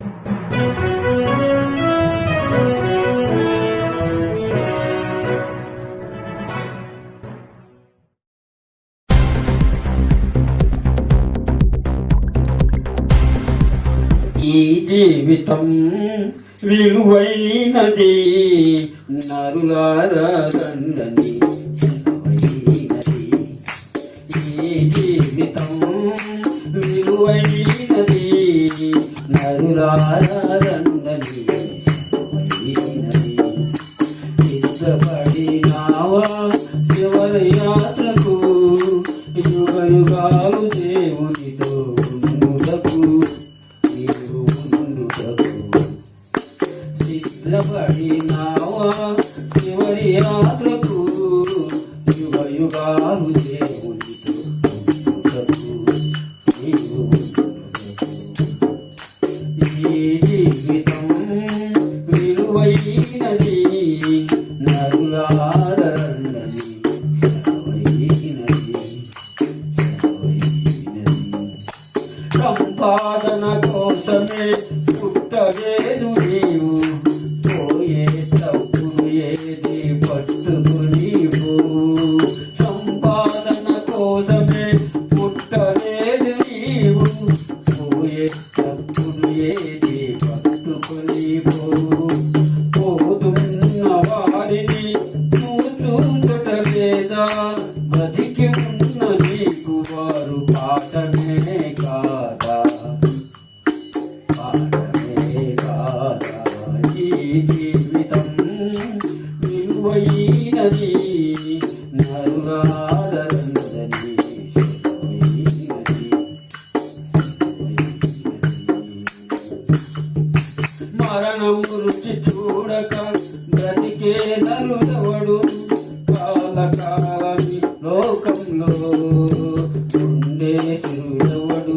ఈ జీవితం విలువైనది నరులారా దండని. నరులారా సిద్ధపడినావా చివరి యాత్రకు యుగ యుగాలు దేవునితో ఉండుటకు నీవు ఉండుటకు సిద్ధపడినావా చివరి యాత్రకు యుగ యుగాలు దేవునితో. పుట్టలేదు నీవు. పోయే తప్పుడు ఏది పట్టుకుని పోవు సంపాదన కోసమే పుట్టలేదు నీవు. పోయే తప్పుడు ఏది పట్టుకుని పోవు పోతున్న వారిని చూచుట లేదా? బతికి ఉన్న నీకు వారు పాటమే మరణము రుచి చూడక బ్రతికే నలుడవడు కాలకాలని లోకంలో ఉండే శివుడవడు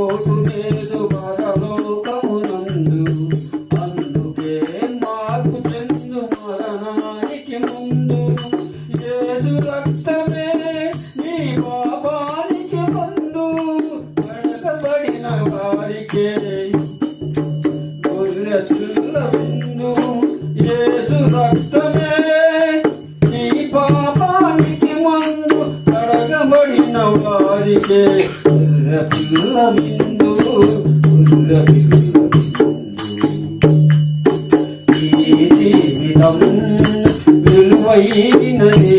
పాపులకు చోటు లేదు పరలోకమునందు అందుకే మాకు చెందు మరణానికి ముందు యేసు రక్తమే నీ పాపానికి ముందు వెనకబడిన వారికే గొర్రెపిల్ల విందు యేసు రక్తమే నీ పాపానికి మందు కడగబడిన వారికే గొర్రెపిల్ల ఈ జీవితం విలువైనది.